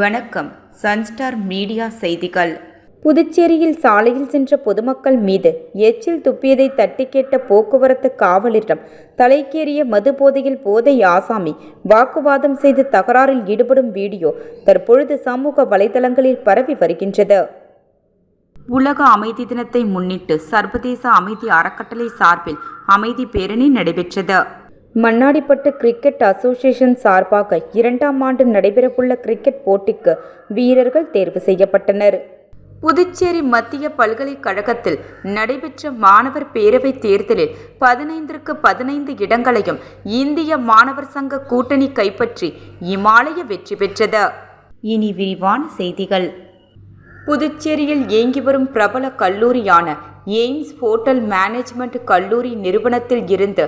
வணக்கம். Sunstar media செய்திகள். புதுச்சேரியில் சாலையில் சென்ற பொதுமக்கள் மீது எச்சில் துப்பியதை தட்டி கேட்ட போக்குவரத்து காவலரிடம் தலைக்கேறிய மது போதையில் போதை ஆசாமி வாக்குவாதம் செய்து தகராறில் ஈடுபடும் வீடியோ தற்பொழுது சமூக வலைதளங்களில் பரவி வருகின்றது. உலக அமைதி தினத்தை முன்னிட்டு சர்வதேச அமைதி அறக்கட்டளை சார்பில் அமைதி பேரணி நடைபெற்றது. மண்ணாடிப்பட்டு கிரிக்கெட் அசோசியேஷன் சார்பாக இரண்டாம் ஆண்டு நடைபெறவுள்ள கிரிக்கெட் போட்டிக்கு வீரர்கள் தேர்வு செய்யப்பட்டனர். புதுச்சேரி மத்திய பல்கலைக்கழகத்தில் நடைபெற்ற மாணவர் பேரவைத் தேர்தலில் பதினைந்திற்கு பதினைந்து இடங்களையும் இந்திய மாணவர் சங்க கூட்டணி கைப்பற்றி இமாலய வெற்றி பெற்றது. இனி விரிவான செய்திகள். புதுச்சேரியில் இயங்கி வரும் பிரபல கல்லூரியான எய்ம்ஸ் ஹோட்டல் மேனேஜ்மெண்ட் கல்லூரி நிறுவனத்தில் இருந்து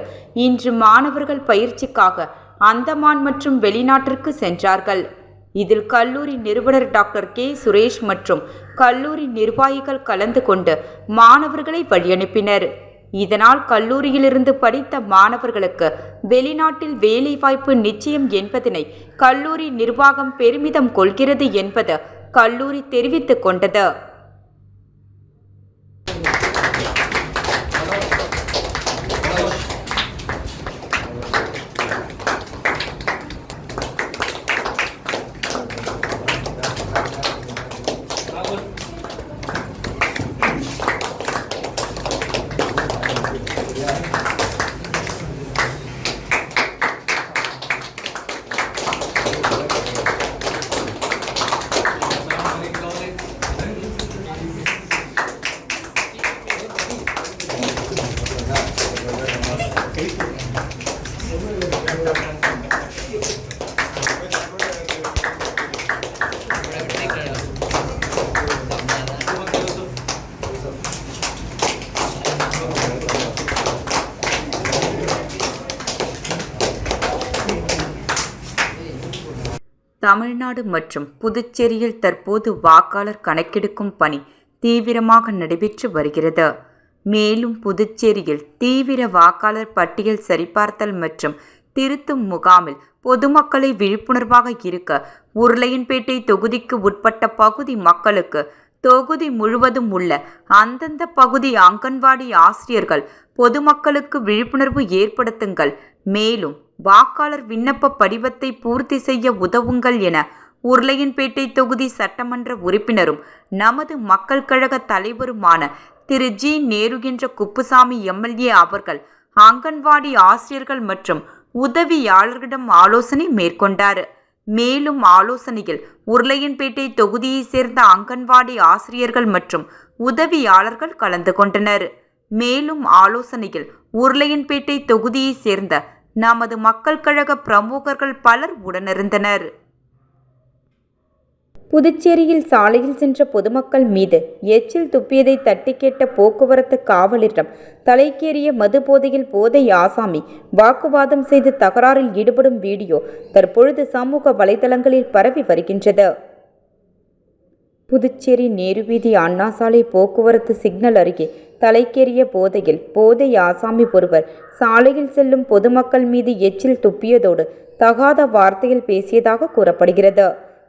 இன்று மாணவர்கள் பயிற்சிக்காக அந்தமான் மற்றும் வெளிநாட்டிற்கு சென்றார்கள். இதில் கல்லூரி நிறுவனர் டாக்டர் கே. சுரேஷ் மற்றும் கல்லூரி நிர்வாகிகள் கலந்து கொண்டு மாணவர்களை வழியனுப்பினர். இதனால் கல்லூரியிலிருந்து படித்த மாணவர்களுக்கு வெளிநாட்டில் வேலைவாய்ப்பு நிச்சயம் என்பதனை கல்லூரி நிர்வாகம் பெருமிதம் கொள்கிறது என்பது கல்லூரி தெரிவித்துக் கொண்டது. தமிழ்நாடு மற்றும் புதுச்சேரியில் தற்போது வாக்காளர் கணக்கெடுக்கும் பணி தீவிரமாக நடைபெற்று வருகிறது. மேலும் புதுச்சேரியில் தீவிர வாக்காளர் பட்டியல் சரிபார்த்தல் மற்றும் திருத்தும் முகாமில் பொதுமக்களை விழிப்புணர்வாக இருக்க உருளையன்பேட்டை தொகுதிக்கு உட்பட்ட பகுதி மக்களுக்கு தொகுதி முழுவதும் உள்ள அந்தந்த பகுதி அங்கன்வாடி ஆசிரியர்கள் பொதுமக்களுக்கு விழிப்புணர்வு ஏற்படுத்துங்கள். மேலும் வாக்காளர் விண்ணப்ப படிவத்தை பூர்த்தி செய்ய உதவுங்கள் என உருளையன்பேட்டை தொகுதி சட்டமன்ற உறுப்பினரும் நமது மக்கள் கழக தலைவருமான திரு ஜி. நேருகின்ற குப்புசாமி எம்எல்ஏ அவர்கள் அங்கன்வாடி ஆசிரியர்கள் மற்றும் உதவியாளர்களிடம் ஆலோசனை மேற்கொண்டார். மேலும் ஆலோசனையில் உருளையன்பேட்டை தொகுதியைச் சேர்ந்த அங்கன்வாடி ஆசிரியர்கள் மற்றும் உதவியாளர்கள் கலந்து கொண்டனர். மேலும் ஆலோசனையில் உருளையன்பேட்டை தொகுதியைச் சேர்ந்த நமது மக்கள் கழக பிரமுகர்கள் பலர் உடனிருந்தனர். புதுச்சேரியில் சாலையில் சென்ற பொதுமக்கள் மீது எச்சில் துப்பியதை தட்டி கேட்ட போக்குவரத்து காவலரிடம் தலைக்கேறிய மது போதையில் போதை ஆசாமி வாக்குவாதம் செய்து தகராறில் ஈடுபடும் வீடியோ தற்பொழுது சமூக வலைதளங்களில் பரவி வருகின்றது. புதுச்சேரி நேருவீதி அண்ணா சாலை போக்குவரத்து சிக்னல் அருகே தலைக்கேறிய போதையில் போதை ஆசாமி ஒருவர் சாலையில் செல்லும் பொதுமக்கள் மீது எச்சில் துப்பியதோடு தகாத வார்த்தையில் பேசியதாக கூறப்படுகிறது.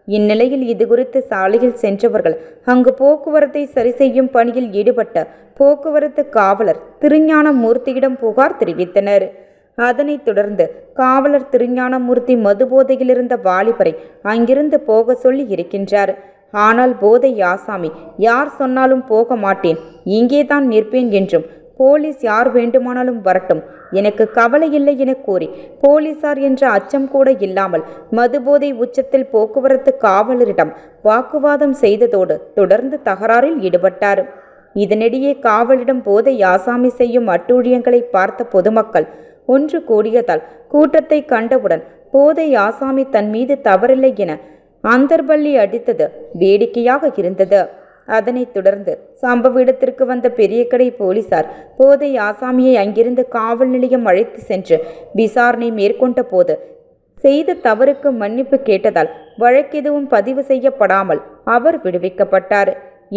இந்நிலையில் இதுகுறித்து சாலையில் சென்றவர்கள் அங்கு போக்குவரத்தை சரி செய்யும் பணியில் ஈடுபட்ட போக்குவரத்து காவலர் திருஞானமூர்த்தியிடம் புகார் தெரிவித்தனர். அதனைத் தொடர்ந்து காவலர் திருஞானமூர்த்தி மதுபோதையில் இருந்த வாலிபரை அங்கிருந்து போக சொல்லி இருக்கின்றார். ஆனால் போதை ஆசாமி யார் சொன்னாலும் போக மாட்டேன். இங்கேதான் நிற்பேன் என்றும் போலீஸ் யார் வேண்டுமானாலும் வரட்டும். எனக்கு கவலை இல்லை என கூறி போலீசார் என்ற அச்சம் கூட இல்லாமல் மதுபோதை உச்சத்தில் போக்குவரத்து காவலரிடம் வாக்குவாதம் செய்ததோடு தொடர்ந்து தகராறில் ஈடுபட்டார். இதனிடையே காவலிடம் போதை ஆசாமி செய்யும் அட்டூழியங்களை பார்த்த பொதுமக்கள் ஒன்று கூடியதால் கூட்டத்தை கண்டவுடன் போதை ஆசாமி தன் மீது தவறில்லை என அந்தர்பள்ளி அடித்தது வேடிக்கையாக இருந்தது. அதனைத் தொடர்ந்து சம்பவ இடத்திற்கு வந்த பெரியக்கடை போலீசார் போதை ஆசாமியை அங்கிருந்து காவல் நிலையம் அழைத்து சென்று விசாரணை மேற்கொண்ட போது செய்த தவறுக்கு மன்னிப்பு கேட்டதால் வழக்கெதுவும் பதிவு செய்யப்படாமல் அவர் விடுவிக்கப்பட்டார்.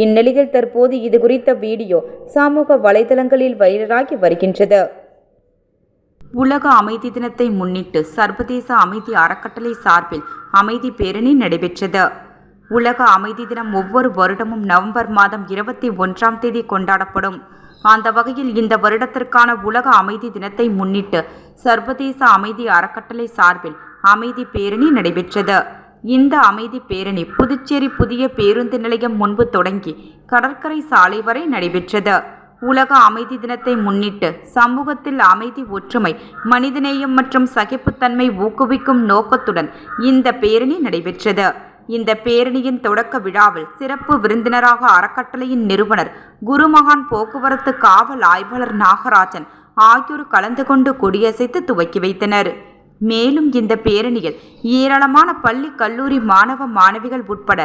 இந்நிலையில் தற்போது இது குறித்த வீடியோ சமூக வலைதளங்களில் வைரலாகி வருகின்றது. உலக அமைதி தினத்தை முன்னிட்டு சர்வதேச அமைதி அறக்கட்டளை சார்பில் அமைதி பேரணி நடைபெற்றது. உலக அமைதி தினம் ஒவ்வொரு வருடமும் நவம்பர் மாதம் இருபத்தி ஒன்றாம் தேதி கொண்டாடப்படும். அந்த வகையில் இந்த வருடத்திற்கான உலக அமைதி தினத்தை முன்னிட்டு சர்வதேச அமைதி அறக்கட்டளை சார்பில் அமைதி பேரணி நடைபெற்றது. இந்த அமைதி பேரணி புதுச்சேரி புதிய பேருந்து நிலையம் முன்பு தொடங்கி கடற்கரை சாலை வரை நடைபெற்றது. உலக அமைதி தினத்தை முன்னிட்டு சமூகத்தில் அமைதி ஒற்றுமை மனிதநேயம் மற்றும் சகிப்புத்தன்மை ஊக்குவிக்கும் நோக்கத்துடன் இந்த பேரணி நடைபெற்றது. இந்த பேரணியின் தொடக்க விழாவில் சிறப்பு விருந்தினராக அறக்கட்டளையின் நிறுவனர் குருமகான் போக்குவரத்து காவல் ஆய்வாளர் நாகராஜன் ஆகியோர் கலந்து கொண்டு கொடியசைத்து துவக்கி வைத்தனர். மேலும் இந்த பேரணியில் ஏராளமான பள்ளி கல்லூரி மாணவ மாணவிகள் உட்பட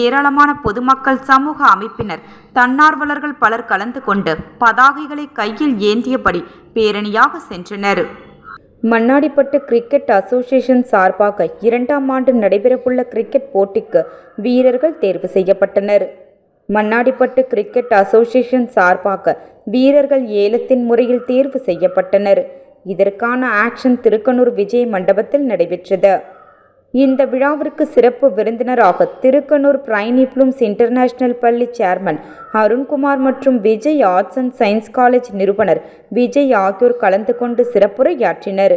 ஏராளமான பொதுமக்கள் சமூக அமைப்பினர் தன்னார்வலர்கள் பலர் கலந்து கொண்டு பதாகைகளை கையில் ஏந்தியபடி பேரணியாக சென்றனர். மண்ணாடிப்பட்டு கிரிக்கெட் அசோசியேஷன் சார்பாக இரண்டாம் ஆண்டு நடைபெறவுள்ள கிரிக்கெட் போட்டிக்கு வீரர்கள் தேர்வு செய்யப்பட்டனர். மண்ணாடிப்பட்டு கிரிக்கெட் அசோசியேஷன் சார்பாக வீரர்கள் ஏலத்தின் முறையில் தேர்வு செய்யப்பட்டனர். இதற்கான ஆக்ஷன் திருக்கனூர் விஜய் மண்டபத்தில் நடைபெற்றது. இந்த விழாவிற்கு சிறப்பு விருந்தினராக திருக்கனூர் பிரைனி ப்ளூம்ஸ் இன்டர்நேஷனல் பள்ளி சேர்மன் அருண்குமார் மற்றும் Vijay arts and science college நிறுவனர் விஜய் ஆகியோர் கலந்து கொண்டு சிறப்புரையாற்றினர்.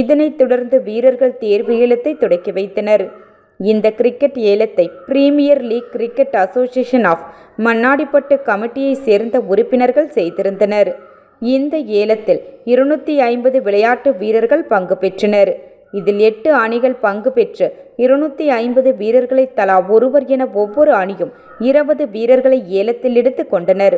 இதனைத் தொடர்ந்து வீரர்கள் தேர்வு ஏலத்தை தொடக்கி வைத்தனர். இந்த cricket ஏலத்தை premier league cricket association of Mannadipattu கமிட்டியை சேர்ந்த உறுப்பினர்கள் செய்திருந்தனர். இந்த ஏலத்தில் இருநூற்றி ஐம்பது விளையாட்டு வீரர்கள் பங்கு பெற்றனர். இதில் எட்டு அணிகள் பங்கு பெற்று இருநூற்றி ஐம்பது வீரர்களை தலா ஒருவர் என ஒவ்வொரு அணியும் இருபது வீரர்களை ஏலத்தில் எடுத்து கொண்டனர்.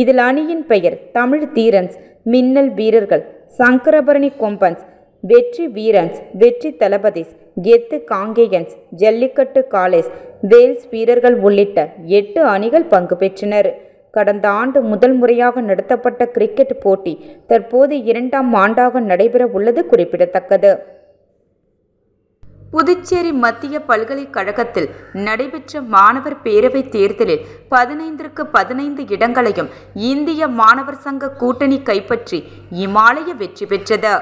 இதில் அணியின் பெயர் தமிழ் தீரன்ஸ் மின்னல் வீரர்கள் சங்கரபரணி கொம்பன்ஸ் வெற்றி வீரன்ஸ் வெற்றி தளபதிஸ் கெத்து காங்கேயன்ஸ் ஜல்லிக்கட்டு காலேஜ் வேல்ஸ் வீரர்கள் உள்ளிட்ட எட்டு அணிகள் பங்கு பெற்றனர். கடந்த ஆண்டு முதல் முறையாக நடத்தப்பட்ட கிரிக்கெட் போட்டி தற்போது இரண்டாம் ஆண்டாக நடைபெற உள்ளது குறிப்பிடத்தக்கது. புதுச்சேரி மத்திய பல்கலைக்கழகத்தில் நடைபெற்ற மாணவர் பேரவைத் தேர்தலில் பதினைந்திற்கு பதினைந்து இடங்களையும் இந்திய மாணவர் சங்க கூட்டணி கைப்பற்றி இமாலய வெற்றி பெற்றது.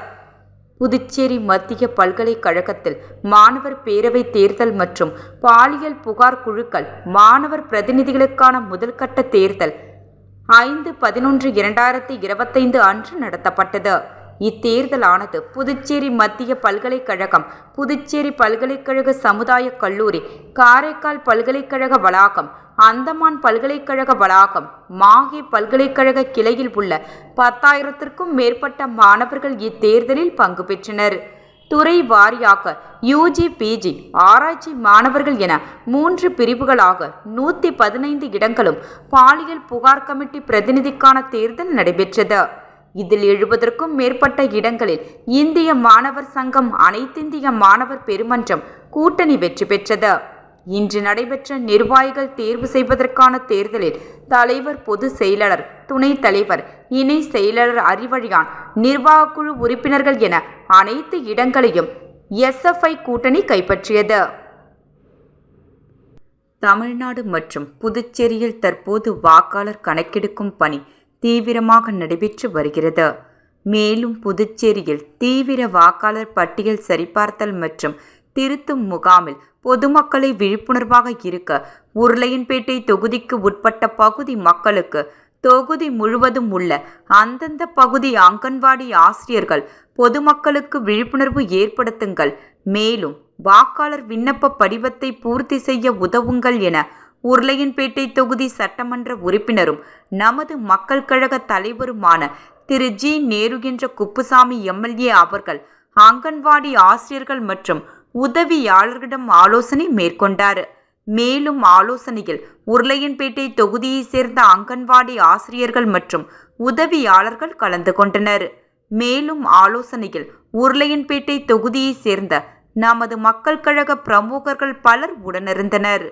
புதுச்சேரி மத்திய பல்கலைக்கழகத்தில் மாணவர் பேரவை தேர்தல் மற்றும் பாலியல் புகார் குழுக்கள் மாணவர் பிரதிநிதிகளுக்கான முதல்கட்ட தேர்தல் ஐந்து பதினொன்று இரண்டாயிரத்தி இருபத்தைந்து அன்று நடத்தப்பட்டது. இத்தேர்தலானது புதுச்சேரி மத்திய பல்கலைக்கழகம் புதுச்சேரி பல்கலைக்கழக சமுதாய கல்லூரி காரைக்கால் பல்கலைக்கழக வளாகம் அந்தமான் பல்கலைக்கழக வளாகம் மாஹே பல்கலைக்கழக கிளையில் உள்ள பத்தாயிரத்திற்கும் மேற்பட்ட மாணவர்கள் இத்தேர்தலில் பங்கு பெற்றனர். துறை வாரியாக யூஜி பிஜி ஆராய்ச்சி மாணவர்கள் என மூன்று பிரிவுகளாக நூற்றி பதினைந்து இடங்களும் பாலியல் புகார் கமிட்டி பிரதிநிதிக்கான தேர்தல் நடைபெற்றது. இதில் எழுபதற்கும் மேற்பட்ட இடங்களில் இந்திய மாணவர் சங்கம் அனைத்திந்திய மாணவர் பெருமன்றம் கூட்டணி வெற்றி பெற்றது. இன்று நடைபெற்ற நிர்வாகிகள் தேர்வு செய்வதற்கான தேர்தலில் தலைவர் பொது செயலாளர் துணைத் தலைவர் இணை செயலாளர் அறிவழியான் நிர்வாகக்குழு உறுப்பினர்கள் என அனைத்து இடங்களையும் எஸ்எஃப்ஐ கூட்டணி கைப்பற்றியது. தமிழ்நாடு மற்றும் புதுச்சேரியில் தற்போது வாக்காளர் கணக்கெடுக்கும் பணி தீவிரமாக நடைபெற்று வருகிறது. மேலும் புதுச்சேரியில் தீவிர வாக்காளர் பட்டியல் சரிபார்த்தல் மற்றும் திருத்தும் முகாமில் பொதுமக்களை விழிப்புணர்வாக இருக்க உருளையன்பேட்டை தொகுதிக்கு உட்பட்ட பகுதி மக்களுக்கு தொகுதி முழுவதும் உள்ள அந்தந்த பகுதி அங்கன்வாடி ஆசிரியர்கள் பொதுமக்களுக்கு விழிப்புணர்வு ஏற்படுத்துங்கள். மேலும் வாக்காளர் விண்ணப்ப படிவத்தை பூர்த்தி செய்ய உதவுங்கள் என உருளையன்பேட்டை தொகுதி சட்டமன்ற உறுப்பினரும் நமது மக்கள் கழக தலைவருமான திரு. ஜி. நேரு என்ற குப்புசாமி எம்எல்ஏ அவர்கள் அங்கன்வாடி ஆசிரியர்கள் மற்றும் உதவியாளர்களிடம் ஆலோசனை மேற்கொண்டார். மேலும் ஆலோசனையில் உருளையன்பேட்டை தொகுதியைச் சேர்ந்த அங்கன்வாடி ஆசிரியர்கள் மற்றும் உதவியாளர்கள் கலந்து கொண்டனர். மேலும் ஆலோசனையில் உருளையன்பேட்டை தொகுதியைச் சேர்ந்த நமது மக்கள் கழக பிரமுகர்கள் பலர் உடனிருந்தனர்.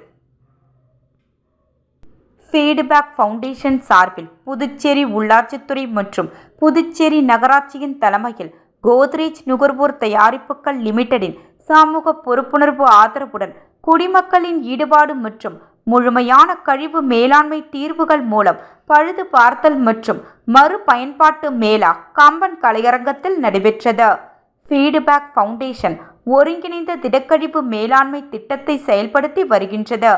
ஃபீட்பேக் ஃபவுண்டேஷன் சார்பில் புதுச்சேரி உள்ளாட்சித்துறை மற்றும் புதுச்சேரி நகராட்சியின் தலைமையில் கோத்ரேஜ் நுகர்வோர் தயாரிப்புகள் லிமிடெடின் சமூக பொறுப்புணர்வு ஆதரவுடன் குடிமக்களின் ஈடுபாடு மற்றும் முழுமையான கழிவு மேலாண்மை தீர்வுகள் மூலம் பழுது பார்த்தல் மற்றும் மறுபயன்பாட்டு மேலா கம்பன் கலையரங்கத்தில் நடைபெற்றது. ஃபீட்பேக் ஃபவுண்டேஷன் ஒருங்கிணைந்த திடக்கழிவு மேலாண்மை திட்டத்தை செயல்படுத்தி வருகின்றது.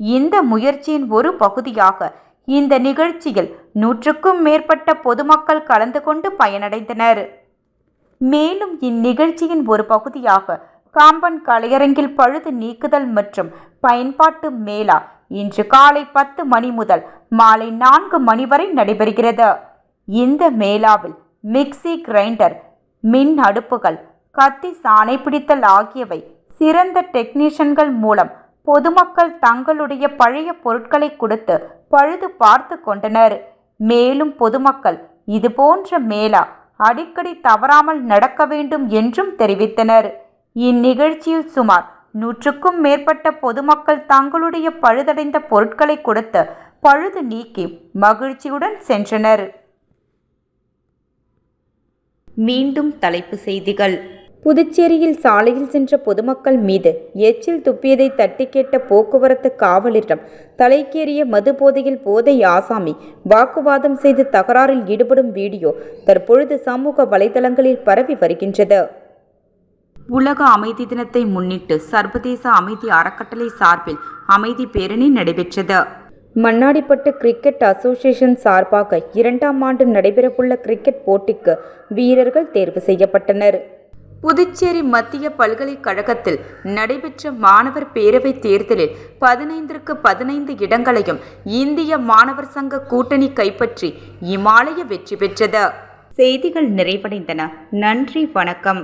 இந்த முயற்சியின் ஒரு பகுதியாக இந்த நிகழ்ச்சியில் நூற்றுக்கும் மேற்பட்ட பொதுமக்கள் கலந்து கொண்டு பயனடைந்தனர். மேலும் இந்நிகழ்ச்சியின் ஒரு பகுதியாக காம்பன் கலையரங்கில் பழுது நீக்குதல் மற்றும் பயன்பாட்டு மேளா இன்று காலை பத்து மணி முதல் மாலை நான்கு மணி வரை நடைபெறுகிறது. இந்த மேளாவில் மிக்சி கிரைண்டர் மின் அடுப்புகள் கத்தி சாணை பிடித்தல் ஆகியவை சிறந்த டெக்னீஷியன்கள் மூலம் பொதுமக்கள் தங்களுடைய பழைய பொருட்களை கொடுத்து பழுது பார்த்து கொண்டனர். மேலும் பொதுமக்கள் இதுபோன்ற மேளா? அடிக்கடி தவறாமல் நடக்க வேண்டும் என்றும் தெரிவித்தனர். இந்நிகழ்ச்சியில் சுமார் நூற்றுக்கும் மேற்பட்ட பொதுமக்கள் தங்களுடைய பழுதடைந்த பொருட்களை கொடுத்து பழுது நீக்கி மகிழ்ச்சியுடன் சென்றனர். மீண்டும் தலைப்பு செய்திகள். புதுச்சேரியில் சாலையில் சென்ற பொதுமக்கள் மீது எச்சில் துப்பியதை தட்டி கேட்ட போக்குவரத்து காவலரிடம் தலைக்கேறிய மது போதையில் போதை ஆசாமி வாக்குவாதம் செய்து தகராறில் ஈடுபடும் வீடியோ தற்பொழுது சமூக வலைதளங்களில் பரவி வருகின்றது. உலக அமைதி தினத்தை முன்னிட்டு சர்வதேச அமைதி அறக்கட்டளை சார்பில் அமைதி பேரணி நடைபெற்றது. மண்ணாடிப்பட்டு கிரிக்கெட் அசோசியேஷன் சார்பாக இரண்டாம் ஆண்டு நடைபெறவுள்ள கிரிக்கெட் போட்டிக்கு வீரர்கள் தேர்வு செய்யப்பட்டனர். புதுச்சேரி மத்திய பல்கலைக்கழகத்தில் நடைபெற்ற மாணவர் பேரவைத் தேர்தலில் பதினைந்திற்கு பதினைந்து இடங்களையும் இந்திய மாணவர் சங்க கூட்டணி கைப்பற்றி இமாலய வெற்றி பெற்றது. செய்திகள் நிறைவடைந்தன. நன்றி வணக்கம்.